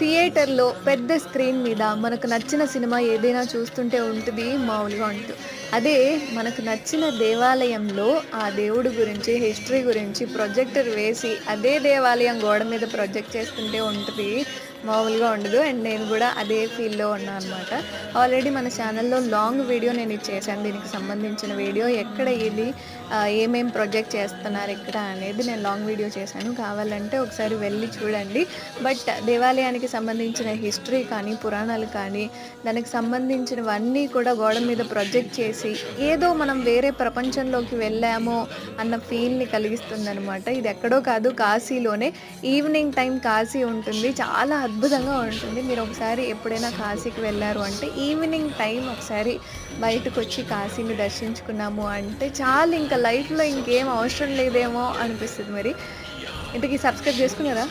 థియేటర్లో పెద్ద స్క్రీన్ మీద మనకు నచ్చిన సినిమా ఏదైనా చూస్తుంటే ఉంటుంది మామూలుగా ఉంటుంది. అదే మనకు నచ్చిన దేవాలయంలో ఆ దేవుడి గురించి హిస్టరీ గురించి ప్రొజెక్టర్ వేసి అదే దేవాలయం గోడ మీద ప్రొజెక్ట్ చేస్తుంటే ఉంటుంది మామూలుగా ఉండదు. అండ్ నేను కూడా అదే ఫీల్డ్లో ఉన్నాను అనమాట ఆల్రెడీ మన ఛానల్లో లాంగ్ వీడియో నేను ఇది చేశాను. దీనికి సంబంధించిన వీడియో ఎక్కడ ఇది ఏమేం ప్రొజెక్ట్ చేస్తున్నారు ఇక్కడ అనేది నేను లాంగ్ వీడియో చేశాను. కావాలంటే ఒకసారి వెళ్ళి చూడండి. బట్ దేవాలయానికి సంబంధించిన హిస్టరీ కానీ పురాణాలు కానీ దానికి సంబంధించినవన్నీ కూడా గోడ మీద ప్రొజెక్ట్ చేసి ఏదో మనం వేరే ప్రపంచంలోకి వెళ్ళామో అన్న ఫీల్ని కలిగిస్తుందనమాట ఇది ఎక్కడో కాదు కాశీలోనే. ఈవినింగ్ టైం కాశీ ఉంటుంది. చాలా అద్భుతంగా ఉంటుంది. మీరు ఒకసారి ఎప్పుడైనా కాశీకి వెళ్ళారు అంటే ఈవినింగ్ టైం ఒకసారి బయటకు వచ్చి కాశీని దర్శించుకున్నాము అంటే చాలు ఇంకా లైఫ్లో ఇంకేం అవసరం లేదేమో అనిపిస్తుంది మరి. ఇంతకీ సబ్స్క్రైబ్ చేసుకున్నారా?